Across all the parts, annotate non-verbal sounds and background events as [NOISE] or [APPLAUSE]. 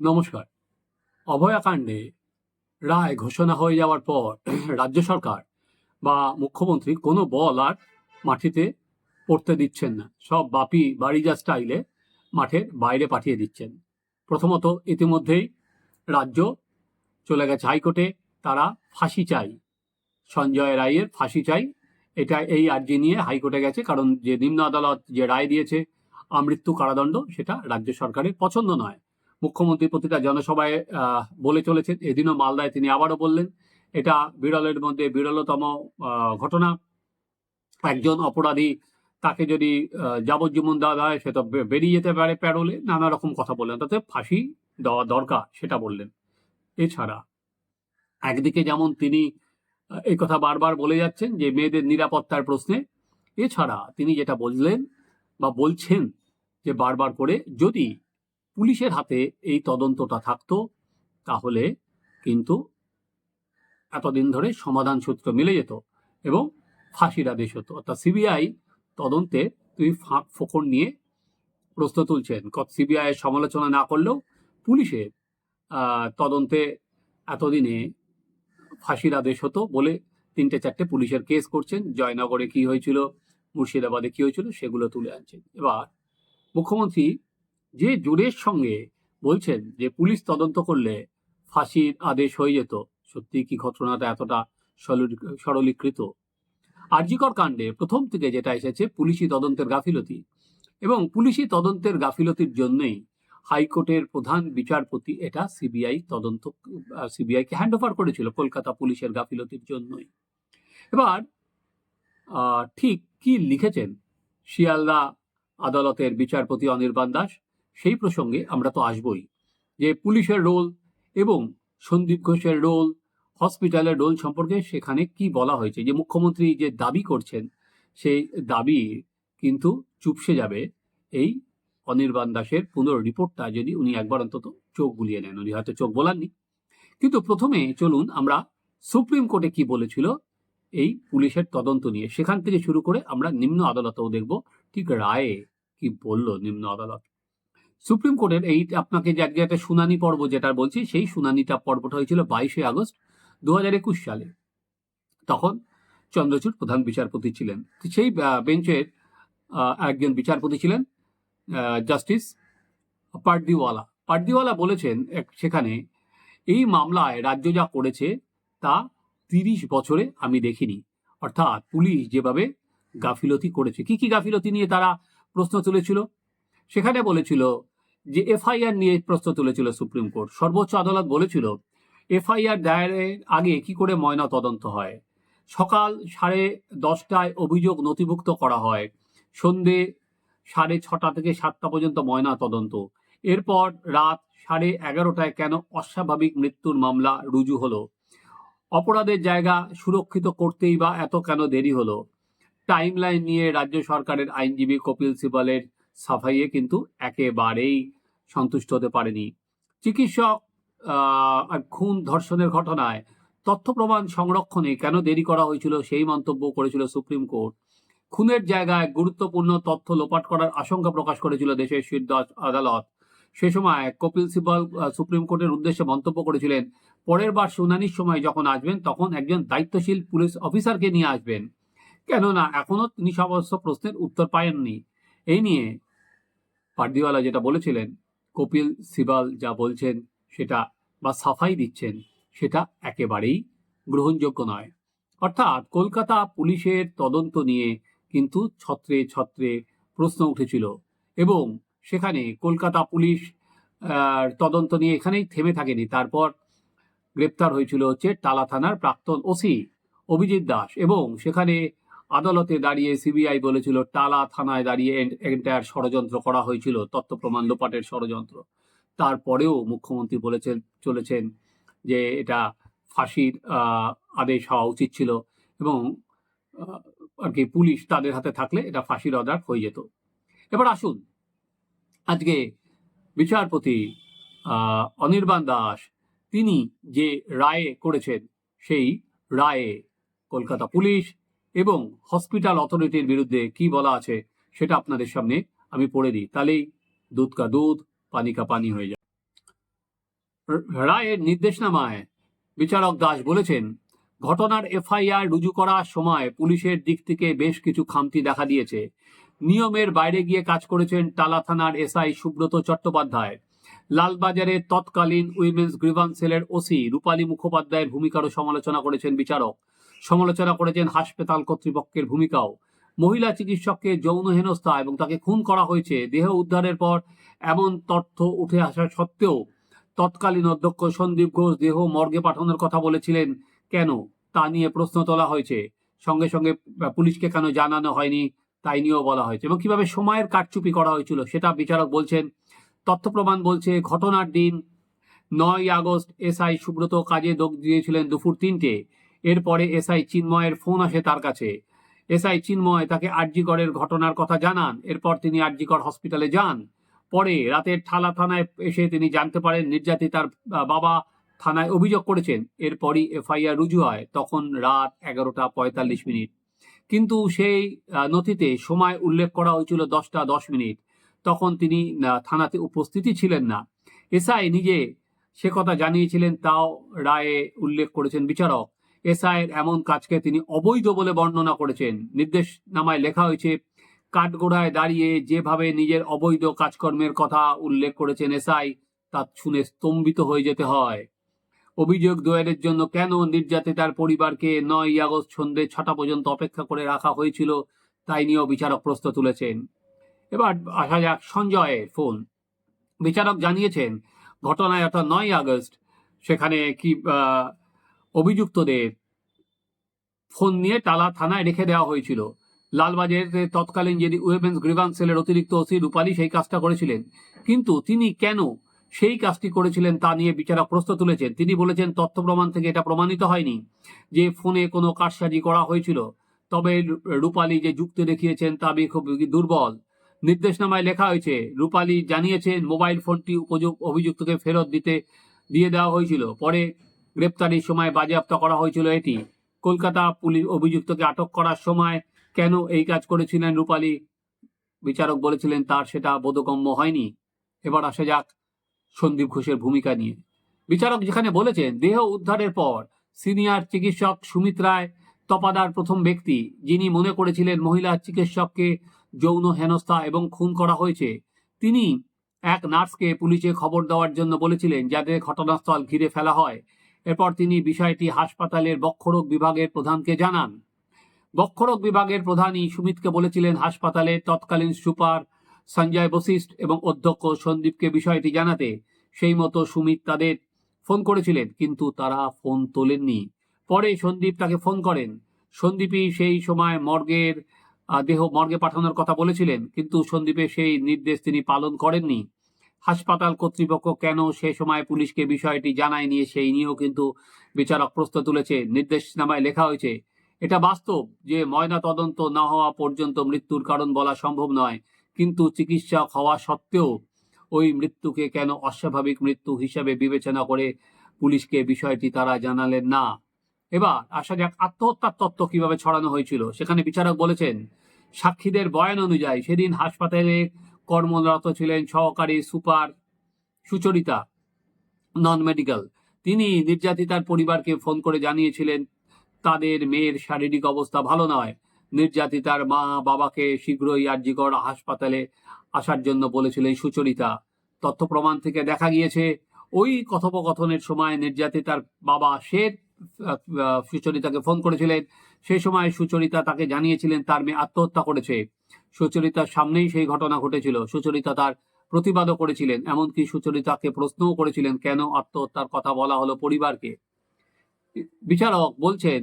নমস্কার। অভয়াকাণ্ডে রায় ঘোষণা হয়ে যাওয়ার পর [CLEARS THROAT] রাজ্য সরকার বা মুখ্যমন্ত্রী কোনো বল আর মাটিতে পড়তে দিচ্ছেন না। সব বাপি বাড়িজা স্টাইলে মাঠের বাইরে পাঠিয়ে দিচ্ছেন। প্রথমত ইতিমধ্যেই রাজ্য চলে গেছে হাইকোর্টে, তারা ফাঁসি চাই। সঞ্জয় রায়ের ফাঁসি চাই, এটা এই আর্জি নিয়ে হাইকোর্টে গেছে, কারণ যে নিম্ন আদালত যে রায় দিয়েছে, আমৃত্যু কারাদণ্ড, সেটা রাজ্য সরকারের পছন্দ নয়। মুখ্যমন্ত্রী প্রতিটা জনসভায় বলে চলেছেন। এদিনও মালদায় তিনি আবারও বললেন, এটা বিরলের মধ্যে বিরলতম ঘটনা। একজন অপরাধী তাকে যদি যাবজ্জীবন দেওয়া হয়, সে তো বেরিয়ে যেতে পারে প্যারোলে, নানা রকম কথা বললেন তাতে ফাঁসি দেওয়া দরকার, সেটা বললেন। এছাড়া একদিকে যেমন তিনি এই কথা বারবার বলে যাচ্ছেন যে মেয়েদের নিরাপত্তার প্রশ্নে, এছাড়া তিনি যেটা বললেন বা বলছেন যে বারবার করে যদি পুলিশের হাতে এই তদন্তটা থাকতো, তাহলে কিন্তু এতদিন ধরে সমাধান সূত্র মিলে যেত এবং ফাঁসির আদেশ হতো। অর্থাৎ সিবিআই তদন্তে তুই ফাঁক ফোকর নিয়ে প্রশ্ন তুলছেন। সিবিআই এর সমালোচনা না করলেও পুলিশের তদন্তে এতদিনে ফাঁসির আদেশ হতো বলে তিনটে চারটে পুলিশের কেস করছেন। জয়নগরে কি হয়েছিল, মুর্শিদাবাদে কি হয়েছিল সেগুলো তুলে আনছেন। এবার মুখ্যমন্ত্রী যে জোরের সঙ্গে বলছেন যে পুলিশ তদন্ত করলে ফাঁসির আদেশ হয়ে যেত সত্যি কি ঘটনাটা এতটা সরল- সরলীকৃত? আরজিকর কাণ্ডে প্রথম থেকে যেটা এসেছে, পুলিশি তদন্তের গাফিলতি এবং পুলিশি তদন্তের গাফিলতির জন্যই হাইকোর্টের প্রধান বিচারপতি এটা সিবিআই তদন্ত সিবিআইকে হ্যান্ড ওভার করেছিল কলকাতা পুলিশের গাফিলতির জন্যই। এবার ঠিক কি লিখেছেন শিয়ালদা আদালতের বিচারপতি অনির্বাণ দাস? সেই প্রসঙ্গে আমরা তো আসবই যে পুলিশের রোল এবং সন্দীপ ঘোষের রোল হসপিটালের রোল সম্পর্কে সেখানে কি বলা হয়েছে? যে মুখ্যমন্ত্রী যে দাবি করছেন, সেই দাবি কিন্তু চুপসে যাবে। এই অনির্বাণ দাসের পুনর রিপোর্টটা যদি উনি একবার অন্তত চোখ বুলিয়ে নেন, উনি হয়তো চোখ বলাননি। কিন্তু প্রথমে চলুন আমরা সুপ্রিম কোর্টে কি বলেছিল? এই পুলিশের তদন্ত নিয়ে। সেখান থেকে শুরু করে আমরা নিম্ন আদালতেও দেখব, ঠিক রায়ে কি বলল নিম্ন আদালত? সুপ্রিম কোর্টের এই আপনাকে যে আজকে একটা শুনানি পর্ব যেটা বলছি, সেই শুনানিটা পর্বটা হয়েছিল বাইশে আগস্ট দু হাজার একুশ সালে। তখন চন্দ্রচূড় প্রধান বিচারপতি ছিলেন। সেই বেঞ্চের একজন বিচারপতি ছিলেন জাস্টিস পার্দিওয়ালা। পার্দিওয়ালা বলেছেন সেখানে, এই মামলায় রাজ্য যা করেছে তা তিরিশ বছরে আমি দেখিনি। অর্থাৎ পুলিশ যেভাবে গাফিলতি করেছে। কি কি গাফিলতি নিয়ে তারা প্রশ্ন তুলেছিল? সেখানে বলেছিল যে এফআইআর নিয়ে প্রশ্ন তুলেছিল সুপ্রিম কোর্ট। সর্বোচ্চ আদালত বলেছিল, এফআইআর দায়েরের আগে কি করে ময়না তদন্ত হয়? সকাল সাড়ে দশটায় অভিযোগ নথিভুক্ত করা হয়। সন্ধে সাড়ে ছটা থেকে সাতটা পর্যন্ত ময়না তদন্ত। এরপর রাত সাড়ে এগারোটায় কেন অস্বাভাবিক মৃত্যুর মামলা রুজু হলো? অপরাধের জায়গা সুরক্ষিত করতেই বা এত কেন দেরি হলো? টাইমলাইন নিয়ে রাজ্য সরকারের আইনজীবী কপিল সিবালের সাফাইয়ে কিন্তু একেবারেই সন্তুষ্ট হতে পারেনি। চিকিৎসক খুন ধর্ষণের ঘটনায় তথ্য প্রমাণ সংরক্ষণে কেন দেরি করা হয়েছিল সেই মন্তব্য করেছিল সুপ্রিম কোর্ট। খুনের জায়গায় গুরুত্বপূর্ণ তথ্য লোপাট করার আশঙ্কা প্রকাশ করেছিল দেশের শীর্ষ আদালত। সে সময় কপিল সিবাল সুপ্রিম কোর্টের উদ্দেশ্যে মন্তব্য করেছিলেন, পরের বার শুনানির সময় যখন আসবেন, তখন একজন দায়িত্বশীল পুলিশ অফিসারকে নিয়ে আসবেন। কেননা এখনও তিনি সমস্ত প্রশ্নের উত্তর পায়ননি। এই নিয়ে পার্দিওয়ালা যেটা বলেছিলেন, কপিল সিবাল যা বলছেন সেটা বা সাফাই দিচ্ছেন, সেটা একেবারেই গ্রহণযোগ্য নয়। অর্থাৎ কলকাতা পুলিশের তদন্ত নিয়ে কিন্তু ছত্রে ছত্রে প্রশ্ন উঠেছিল এবং সেখানে কলকাতা পুলিশ তদন্ত নিয়ে এখানেই থেমে থাকেনি। তারপর গ্রেপ্তার হয়েছিল হচ্ছে টালা থানার প্রাক্তন ওসি অভিজিৎ দাস এবং সেখানে আদালতে দাঁড়িয়ে সিবিআই বলেছিল, টালা থানায় দাঁড়িয়ে এন্টায়ার ষড়যন্ত্র করা হয়েছিল তথ্য প্রমাণ লোপাটের ষড়যন্ত্র। তারপরেও মুখ্যমন্ত্রী বলেছেন, চলেছেন যে এটা ফাঁসির আদেশ হওয়া উচিত ছিল এবং আর কি পুলিশ তাদের হাতে থাকলে এটা ফাঁসির অর্ডার হয়ে যেত। এবার আসুন, আজকে বিচারপতি অনির্বাণ দাস, তিনি যে রায়ে করেছেন, সেই রায়ে কলকাতা পুলিশ এবং হসপিটাল অথরিটির বিরুদ্ধে কি বলা আছে সেটা আপনাদের সামনে আমি পড়ে দিই। তাহলেই দুধ কা দুধ, পানি কা পানি হয়ে যায়। রায়ের নির্দেশনামায় বিচারক দাস বলেছেন, ঘটনার এফআইআর রুজু করার সময় পুলিশের দিক থেকে বেশ কিছু খামতি দেখা দিয়েছে। নিয়মের বাইরে গিয়ে কাজ করেছেন টালা থানার এসআই সুব্রত চট্টোপাধ্যায়। লালবাজারের তৎকালীন উইমেন্স গ্রিভান্স সেলের ওসি রূপালী মুখোপাধ্যায়ের ভূমিকারও সমালোচনা করেছেন বিচারক। সমালোচনা করেছেন হাসপাতাল কর্তৃপক্ষের ভূমিকাও। মহিলা চিকিৎসককে যৌন হেনস্থা এবং তাকে খুন করা হয়েছে, দেহ উদ্ধারের পর এমন তথ্য উঠে আসা সত্ত্বেও তৎকালীন অধ্যক্ষ সন্দীপ ঘোষ দেহ মর্গে পাঠানোর কথা বলেছিলেন। কেন? তা নিয়ে প্রশ্ন তোলা হয়েছে। সঙ্গে সঙ্গে পুলিশকে কেন জানানো হয়নি তাই নিয়েও বলা হয়েছে এবং কীভাবে সময়ের কারচুপি করা হয়েছিল সেটা বিচারক বলছেন। তথ্য প্রমাণ বলছে ঘটনার দিন নয় আগস্ট এসআই সুব্রত কাজে যোগ দিয়েছিলেন দুপুর তিনটে। এরপরে এসআই চিন্ময়ের ফোন আসে তার কাছে। এসআই চিন্ময় তাকে আরজিকরের ঘটনার কথা জানান। এরপর তিনি আরজিকর হসপিটালে যান। পরে রাতের ঠালা থানায় এসে তিনি জানতে পারেন নির্যাতিতার বাবা থানায় অভিযোগ করেছেন। এরপরই এফআইআর রুজু হয় তখন রাত এগারোটা পঁয়তাল্লিশ মিনিট। কিন্তু সেই নথিতে সময় উল্লেখ করা হয়েছিল দশটা দশ মিনিট। তখন তিনি থানাতে উপস্থিতই ছিলেন না। এসআই নিজে সে কথা জানিয়েছিলেন, তাও রায়ে উল্লেখ করেছেন বিচারক। এসআইয়ের এমন কাজকে তিনি অবৈধ বলে বর্ণনা করেছেন। নির্দেশনামায় লেখা হয়েছে, কাঠগোড়ায় দাঁড়িয়ে যেভাবে নিজের অবৈধ কাজকর্মের কথা উল্লেখ করেছেন এসআই, তা শুনে স্তম্ভিত হয়ে যেতে হয়। অভিযোগ দয়ের জন্য কেন নির্যাতিতার পরিবারকে নয় আগস্ট সন্ধে ছটা পর্যন্ত অপেক্ষা করে রাখা হয়েছিল, তাই নিয়েও বিচারক প্রশ্ন তুলেছেন। এবার আসা যাক সঞ্জয়ের ফোন। বিচারক জানিয়েছেন, ঘটনায় অর্থাৎ নয় আগস্ট, সেখানে কি অভিযুক্তদের ফোন নিয়ে টালা থানায় রেখে দেওয়া হয়েছিল। লালবাজারের তৎকালীন যিনি উইমেন্স গ্রিভান্স সেলের অতিরিক্ত ওসি রূপালী সেই কাজটা করেছিলেন। কিন্তু তিনি কেন সেই কাজটি করেছিলেন তা নিয়ে বিচারক প্রশ্ন তুলেছেন। তিনি বলেছেন, তথ্য প্রমাণ থেকে এটা প্রমাণিত হয়নি যে ফোনে কোনো কারসাজি করা হয়েছিল। তবে রূপালী যে যুক্তি দেখিয়েছেন তা বি- খুব দুর্বল। নির্দেশনামায় লেখা হয়েছে, রূপালী জানিয়েছেন, মোবাইল ফোনটি অভিযুক্তকে ফেরত দিতে, দিয়ে দেওয়া হয়েছিল। পরে গ্রেপ্তারির সময় বাজেয়াপ্ত করা হয়েছিল এটি। কলকাতা পুলিশ অভিযুক্তকে আটক করার সময় কেন এই কাজ করেছিলেন রূপালী? বিচারক বলেছিলেন, তার সেটা বোধগম্য হয়নি। এবার আসা যাক সন্দীপ ঘোষের ভূমিকা নিয়ে। বিচারক যেখানে বলেছেন, দেহ উদ্ধারের পর সিনিয়র চিকিৎসক সুমিত রায় তপাদার প্রথম ব্যক্তি, যিনি মনে করেছিলেন মহিলা চিকিৎসককে যৌন হেনস্থা এবং খুন করা হয়েছে। তিনি এক নার্সকে পুলিশে খবর দেওয়ার জন্য বলেছিলেন যাদের ঘটনাস্থল ঘিরে ফেলা হয়। এরপর তিনি বিষয়টি হাসপাতালের বক্ষরোগ বিভাগের প্রধানকে জানান। বক্ষরোগ বিভাগের প্রধানই সুমিতকে বলেছিলেন হাসপাতালের তৎকালীন সুপার সঞ্জয় বশিষ্ঠ এবং অধ্যক্ষ সন্দীপকে বিষয়টি জানাতে। সেই মতো সুমিত তাদের ফোন করেছিলেন, কিন্তু তারা ফোন তোলেননি। পরে সন্দীপ তাকে ফোন করেন। সন্দীপই সেই সময় মর্গের দেহ মর্গে পাঠানোর কথা বলেছিলেন, কিন্তু সন্দীপের সেই নির্দেশ তিনি পালন করেননি। হাসপাতাল কর্তৃপক্ষ কেন সে সময় পুলিশকে বিষয়টি জানায়নি সেই নিয়েও কিন্তু বিচারক প্রশ্ন তুলেছে। নির্দেশনামায় লেখা হয়েছে, এটা বাস্তব যে ময়না তদন্ত না হওয়া পর্যন্ত মৃত্যুর কারণ বলা সম্ভব নয়। কিন্তু চিকিৎসক হওয়া সত্ত্বেও ওই মৃত্যুকে কেন অস্বাভাবিক মৃত্যু হিসেবে বিবেচনা করে পুলিশকে বিষয়টি তারা জানালেন না? এবার আসা যাক, আত্মহত্যার তত্ত্ব কীভাবে ছড়ানো হয়েছিল। সেখানে বিচারক বলেছেন, সাক্ষীদের বয়ান অনুযায়ী সেদিন হাসপাতালে কর্মরত ছিলেন সহকারী সুপার সুচরিতা নন মেডিকেল। তিনি নির্যাতিতার পরিবারকে ফোন করে জানিয়েছিলেন তাদের মেয়ের শারীরিক অবস্থা ভালো নয়। নির্যাতিতার মা বাবাকে শীঘ্রই আরজিকর হাসপাতালে আসার জন্য বলেছিলেন সুচরিতা। তথ্য প্রমাণ থেকে দেখা গিয়েছে ওই কথোপকথনের সময় নির্যাতিতার বাবা আহ, সুচরিতাকে ফোন করেছিলেন। সেই সময় সুচরিতা তাকে জানিয়েছিলেন, তার মেয়ে আত্মহত্যা করেছে। সুচরিতার সামনেই সেই ঘটনা ঘটেছিল। সুচরিতা তার প্রতিবাদও করেছিলেন, এমনকি সুচরিতাকে প্রশ্নও করেছিলেন, কেন আত্মহত্যার কথা বলা হলো পরিবারকে? বিচারক বলছেন,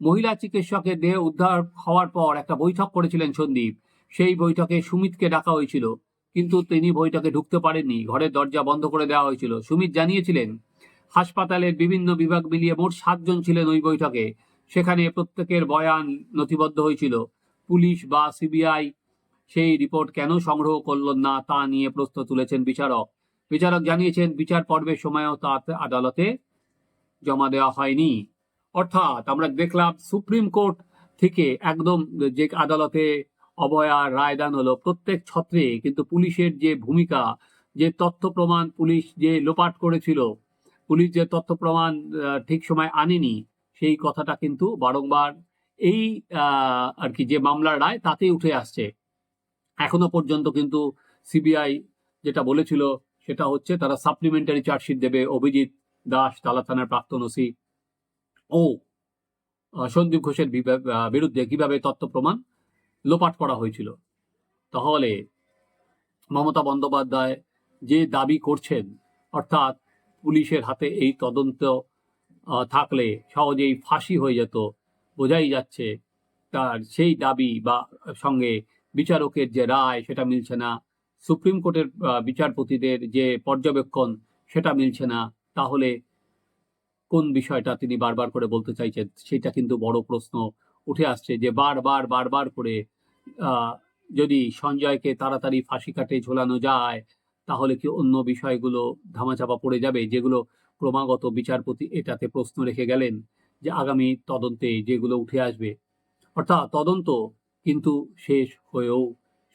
মহিলা চিকিৎসকের দেহ উদ্ধার হওয়ার পর একটা বৈঠক করেছিলেন সন্দীপ। সেই বৈঠকে সুমিতকে ডাকা হয়েছিল, কিন্তু তিনি বৈঠকে ঢুকতে পারেননি। ঘরের দরজা বন্ধ করে দেওয়া হয়েছিল। সুমিত জানিয়েছিলেন হাসপাতালের বিভিন্ন বিভাগ মিলিয়ে মোট সাতজন ছিলেন ওই বৈঠকে। সেখানে প্রত্যেকের বয়ান নথিবদ্ধ হয়েছিল। পুলিশ বা সিবিআই সেই রিপোর্ট কেন সংগ্রহ করল না তা নিয়ে প্রশ্ন তুলেছেন বিচারক। বিচারক জানিয়েছেন, বিচার পর্বের সময়ও তা আদালতে জমা দেওয়া হয়নি। অর্থাৎ আমরা দেখলাম সুপ্রিম কোর্ট থেকে একদম যে আদালতে অভয়ার রায়দান হলো প্রত্যেক ছত্রে, কিন্তু পুলিশের যে ভূমিকা, যে তথ্য প্রমাণ পুলিশ যে লোপাট করেছিল পুলিশ যে তথ্য প্রমাণ ঠিক সময় আনেনি, সেই কথাটা কিন্তু বারংবার এই আর কি যে মামলার রায় তাতেই উঠে আসছে। এখনও পর্যন্ত কিন্তু সিবিআই যেটা বলেছিল সেটা হচ্ছে তারা সাপ্লিমেন্টারি চার্জশিট দেবে অভিজিৎ দাস, তালা থানার প্রাক্তন ওসি। ও সন্দীপ ঘোষের বিরুদ্ধে কীভাবে তথ্য প্রমাণ লোপাট করা হয়েছিল। তাহলে মমতা বন্দ্যোপাধ্যায় যে দাবি করছেন, অর্থাৎ পুলিশের হাতে এই তদন্ত থাকলে সহজেই ফাঁসি হয়ে যেত। বোঝাই যাচ্ছে তার সেই দাবি বা সঙ্গে বিচারকের যে রায় সেটা মিলছে না। সুপ্রিম কোর্টের বিচারপতিদের যে পর্যবেক্ষণ সেটা মিলছে না। তাহলে কোন বিষয়টা তিনি বারবার করে বলতে চাইছেন সেটা কিন্তু বড় প্রশ্ন উঠে আসছে যে বারবার বারবার করে যদি সঞ্জয়কে তাড়াতাড়ি ফাঁসি কাটে ঝোলানো যায় তাহলে কি অন্য বিষয়গুলো ধামাচাপা পড়ে যাবে? যেগুলো ক্রমাগত বিচারপতি এটাতে প্রশ্ন রেখে গেলেন যে আগামী তদন্তে যেগুলো উঠে আসবে। অর্থাৎ তদন্ত কিন্তু শেষ হয়েও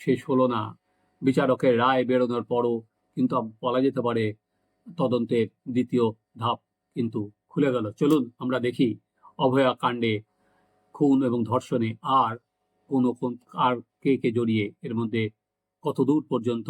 শেষ হলো না। বিচারকের রায় বেরোনোর পরও কিন্তু বলা যেতে পারে তদন্তের দ্বিতীয় ধাপ কিন্তু খুলে গেল। চলুন আমরা দেখি অভয়া কাণ্ডে খুন এবং ধর্ষণে আর কোন কোন, আর কে কে জড়িয়ে এর মধ্যে কত দূর পর্যন্ত